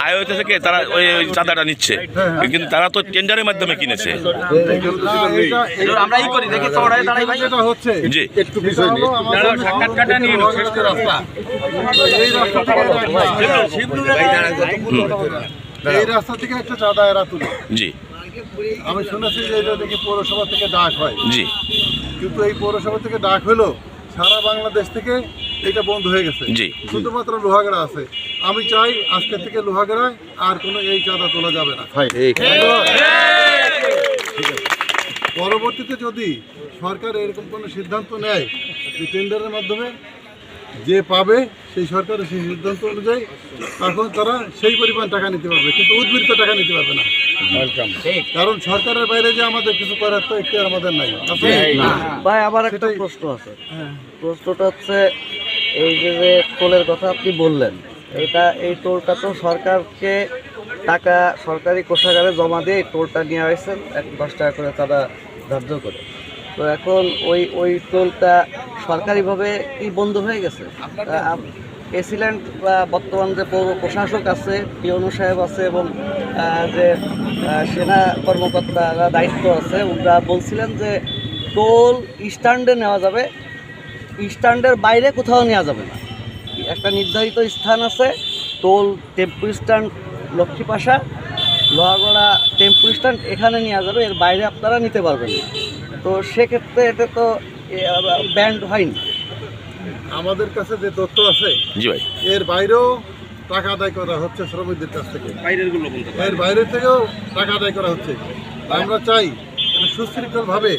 হাইওয়েতে থেকে তারা ওই ওই চাঁদাটা নিচ্ছে। কিন্তু তারা তো টেন্ডারের মাধ্যমে কিনেছে। আমরা ই করি দেখি চড়াই দাঁড়াই ভাই। যেটা হচ্ছে জি রাস্তা থেকে এই রাস্তা থেকে একটা চাঁদা এরা তুলে। জি। আমি শুনেছি যে এটা দেখি পৌরসভা থেকে ডাক হয়। জি। কিন্তু এই পৌরসভা থেকে ডাক হলো সারা বাংলাদেশ থেকে এটা বন্ধ হয়ে গেছে। জি। শুধুমাত্র লোহাগড়া আছে। আমি চাই আজকে থেকে লোহাগড়ায় আর কোনো এই চাঁদা তোলা যাবে না। পরবর্তীতে যদি সরকার এরকম কোনো সিদ্ধান্ত নেয় যে টেন্ডারের মাধ্যমে যে পাবে সেই সরকারের সেই সিদ্ধান্ত অনুযায়ী তখন তারা সেই পরিমাণ টাকা নিতে পারবে কিন্তু উদ্বৃত্ত টাকা নিতে পারবে না। কারণ সরকারের বাইরে যে আমাদের কিছু করার তো একটু আমাদের নাই। আছে? ভাই আমার একটা প্রশ্ন আছে। হ্যাঁ। প্রশ্নটা হচ্ছে এই যে যে টোলের কথা আপনি বললেন এটা এই টোলটা তো সরকারকে টাকা সরকারি কোষাগারে জমা দিয়ে এই টোলটা নিয়ে হয়েছে এক দশ টাকা করে তারা ধার্য করে। তো এখন ওই ওই টোলটা সরকারিভাবে কি বন্ধ হয়ে গেছে? প্রেসিডেন্ট বা বর্তমান যে পৌর প্রশাসক আছে পিওনো সাহেব আছে এবং যে সেনা কর্মকর্তারা দায়িত্ব আছে ওরা বলছিলেন যে টোল স্ট্যান্ডে নেওয়া যাবে। স্ট্যান্ডের বাইরে কোথাও নেওয়া যাবে না। একটা নির্ধারিত স্থান আছে toll tempo stand Lakshmipasha Lohagara tempo stand এখানে নেওয়া যাবে এর বাইরে আপনারা নিতে পারবেন না। তো সেক্ষেত্রে এটা তো ব্যান্ড হয়নি। আমাদের কাছে যে তথ্য আছে জি ভাই। এর বাইরেও টাকা আদায় করা হচ্ছে শ্রমিকদের কাছ থেকে। বাইরেরগুলো বলতে এর বাইরে থেকেও টাকা আদায় করা হচ্ছে। আমরা চাই এটা সুশৃঙ্খলভাবে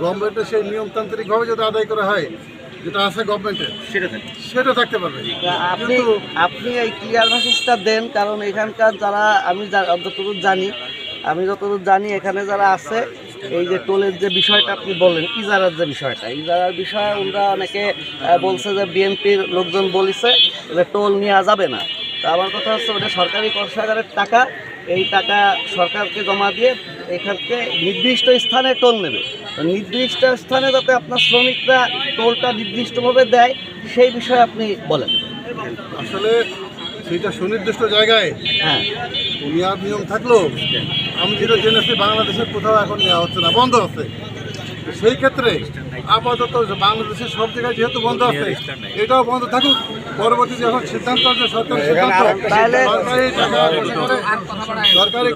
গভর্নমেন্টের সেই নিয়মতান্ত্রিকভাবে যদি আদায় করা হয় যেটা আছে গভর্নমেন্টের সেটা থাকে। সেটা থাকতে পারবে। আপনি আপনি এই ক্লিয়ার মেসেজটা দেন কারণ এখানকার যারা আমি যতদূর জানি আমি যতদূর জানি এখানে যারা আছে এই যে টোলের যে বিষয়টা আপনি বললেন ইজারার যে বিষয়টা ইজারার বিষয়ে ওরা অনেকে বলছে যে বিএনপির লোকজন বলেছে যে টোল নেওয়া যাবে না। তো আমার কথা হচ্ছে ওটা সরকারি কোষাগারের টাকা এই টাকা সরকারকে জমা দিয়ে এখানকে নির্দিষ্ট স্থানে টোল নেবে। নির্দিষ্ট স্থানে যাতে আপনার শ্রমিকরা টোলটা নির্দিষ্টভাবে দেয় সেই বিষয়ে আপনি বলেন। আসলে সেটা সুনির্দিষ্ট জায়গায় হ্যাঁ। নেওয়ার নিয়ম থাকলেও আমি যেটা জেনেছি বাংলাদেশের কোথাও এখন নেওয়া হচ্ছে না বন্ধ আছে। সেই ক্ষেত্রে আপাতত বাংলাদেশের সব জায়গায় যেহেতু বন্ধ আছে এটাও বন্ধ থাকুক। পরবর্তী যখন সিদ্ধান্ত সরকারি সরকারি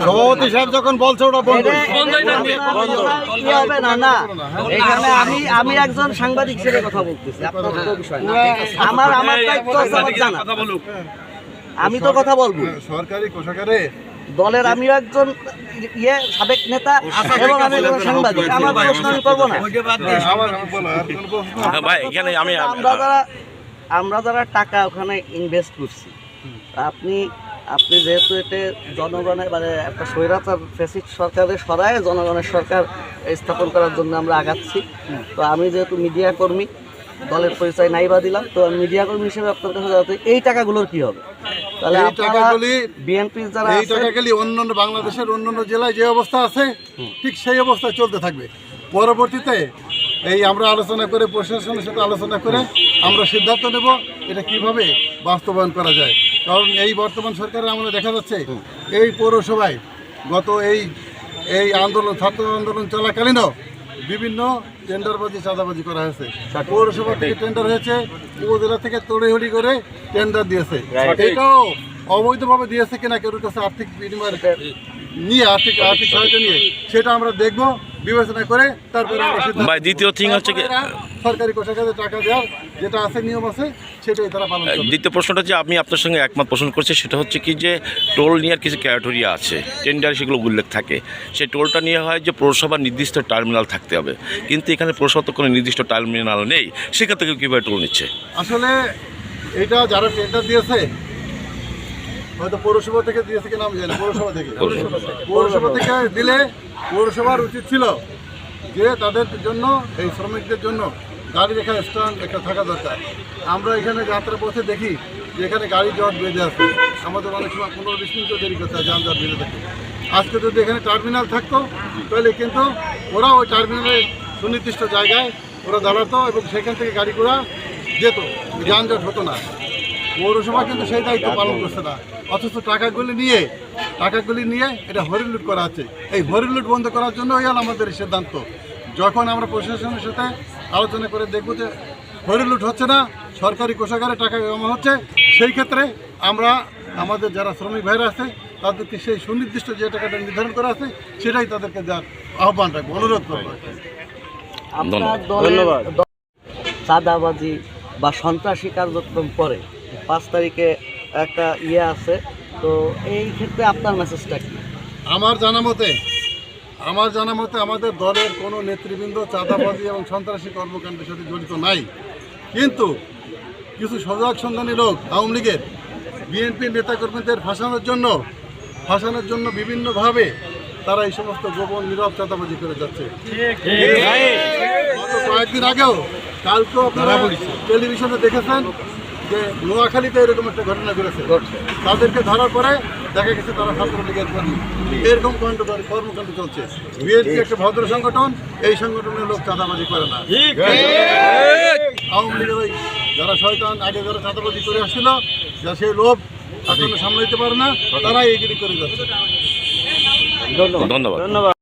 সভাপতি সাহেব যখন বলছে ওটা বন্ধ হবে না না। এখানে আমি আমি একজন সাংবাদিক হিসেবে কথা বলতেছি আপনার বিষয় না। আমার আমার দায়িত্ব আছে আমার জানা। আমি তো কথা বলব। সরকারি কোষাগারে দলের আমিও একজন ইয়ে সাবেক নেতা এবং আমি একজন সাংবাদিক। আমার প্রশ্ন আমি করব না? হ্যাঁ, ভাই এখানে আমি আমরা যারা আমরা যারা টাকা ওখানে ইনভেস্ট করছি আপনি আপনি যেহেতু এতে জনগণের মানে একটা স্বৈরাচার ফেসিক সরকারের সরায় জনগণের সরকার স্থাপন করার জন্য আমরা আগাচ্ছি। তো আমি যেহেতু মিডিয়া কর্মী দলের পরিচয় নাই বা দিলাম তো মিডিয়া কর্মী হিসেবে আপনার কাছে জানাতে এই টাকাগুলোর কি হবে? তাহলে এই টাকাগুলি- বিএনপির যারা এই আছে টাকা গেলে অন্যান্য বাংলাদেশের অন্যান্য জেলায় যে অবস্থা আছে ঠিক সেই অবস্থায় চলতে থাকবে। পরবর্তীতে এই আমরা আলোচনা করে প্রশাসনের সাথে আলোচনা করে আমরা সিদ্ধান্ত নেব এটা কীভাবে বাস্তবায়ন করা যায়। কারণ এই বর্তমান সরকারের আমলে দেখা যাচ্ছে এই পৌরসভায় গত এই এই আন্দোলন ছাত্র আন্দোলন চলাকালীনও বিভিন্ন টেন্ডারবাজি চাঁদাবাজি করা হয়েছে। পৌরসভা থেকে টেন্ডার হয়েছে উপজেলা থেকে তড়িহড়ি করে টেন্ডার দিয়েছে। এটাও অবৈধভাবে দিয়েছে কিনা কেউ কাছে আর্থিক বিনিময় নিয়ে আর্থিক আর্থিক সহায়তা নিয়ে সেটা আমরা দেখব। বিবেচনা করে তারপরে ভাই, দ্বিতীয় থিং হচ্ছে কি- সরকারি কোষাগারে টাকা দেওয়ার যেটা আছে নিয়ম আছে সেটাই তারা পালন করবে। দ্বিতীয় প্রশ্নটা যে আমি আপনার সঙ্গে একমত পোষণ করছি সেটা হচ্ছে কি যে টোল নেওয়ার কিছু ক্যাটাগরি আছে টেন্ডার সেগুলো উল্লেখ থাকে। সেই টোলটা নিয়ে হয় যে পৌরসভার নির্দিষ্ট টার্মিনাল থাকতে হবে। কিন্তু এখানে পৌরসভা তো কোনো নির্দিষ্ট টার্মিনাল নেই সেখান থেকে কীভাবে টোল নিচ্ছে? আসলে এটা যারা টেন্ডার দিয়েছে হয়তো পৌরসভা থেকে দিয়েছে কিনা আমি জানি পৌরসভা থেকে। পৌরসভা থেকে দিলে পৌরসভার উচিত ছিল যে তাদের জন্য, এই শ্রমিকদের জন্য গাড়ি রেখা স্ট্যান্ড একটা থাকা দরকার। আমরা এখানে যাত্রা পথে দেখি যে এখানে গাড়ি জট বেঁধে আসে আমাদের অনেক সময় পনেরো বিশ মিনিটও দেরি করতে হয় যানজট বেঁধে থাকে। আজকে যদি এখানে টার্মিনাল থাকতো, তাহলে কিন্তু ওরা ওই টার্মিনালে সুনির্দিষ্ট জায়গায় ওরা দাঁড়াতো এবং সেখান থেকে গাড়ি ঘোড়া যেত। যানজট হতো না। পৌরসভা কিন্তু সেই দায়িত্ব পালন করছে না। অথচ টাকাগুলি নিয়ে টাকাগুলি নিয়ে এটা হরিলুট করা আছে। এই হরিলুট বন্ধ করার জন্য হল আমাদের সিদ্ধান্ত। যখন আমরা প্রশাসনের সাথে আলোচনা করে দেখব যে হরিলুট হচ্ছে না সরকারি কোষাগারে টাকা জমা হচ্ছে সেই ক্ষেত্রে আমরা আমাদের যারা শ্রমিক ভাইরা আছে তাদেরকে সেই সুনির্দিষ্ট যে টাকাটা নির্ধারণ করা আছে সেটাই তাদেরকে দেওয়ার আহ্বান রাখব অনুরোধ করব। ধন্যবাদ। চাঁদাবাজি বা সন্ত্রাসী কার্যক্রম করে পাঁচ তারিখে একটা ইয়ে আছে তো এই ক্ষেত্রে আপনার মেসেজটা কি? আমার জানা মতে আমার জানা মতে আমাদের দলের কোনো নেতৃবৃন্দ চাঁদাবাজি এবং সন্ত্রাসী কর্মকাণ্ডের সাথে জড়িত নাই। কিন্তু কিছু সজাগ সন্ধানী লোক আওয়ামী লীগের বিএনপির নেতাকর্মীদের ফাঁসানোর জন্য ফাঁসানোর জন্য বিভিন্নভাবে তারা এই সমস্ত গোপন নীরব চাঁদাবাজি করে যাচ্ছে। গত কয়েকদিন আগেও কালকেও আপনারা টেলিভিশনে দেখেছেন যে নোয়াখালীতে এরকম একটা ঘটনা ঘটেছে তাদেরকে ধরার পরে দেখা গেছে তারা ছাত্রলীগের কর্মী। এরকম কাণ্ড কর্মকাণ্ড চলছে। বিএনপি একটা ভদ্র সংগঠন এই সংগঠনের লোক চাঁদাবাজি করে না। আওয়ামী লীগের ওই যারা শয়তান আগে যারা চাঁদাবাজি করে আসছিল যা সেই লোভ এখনও সামলাইতে পারে না তারাই এগিরি করে যাচ্ছে। ধন্যবাদ ধন্যবাদ। ধন্যবাদ।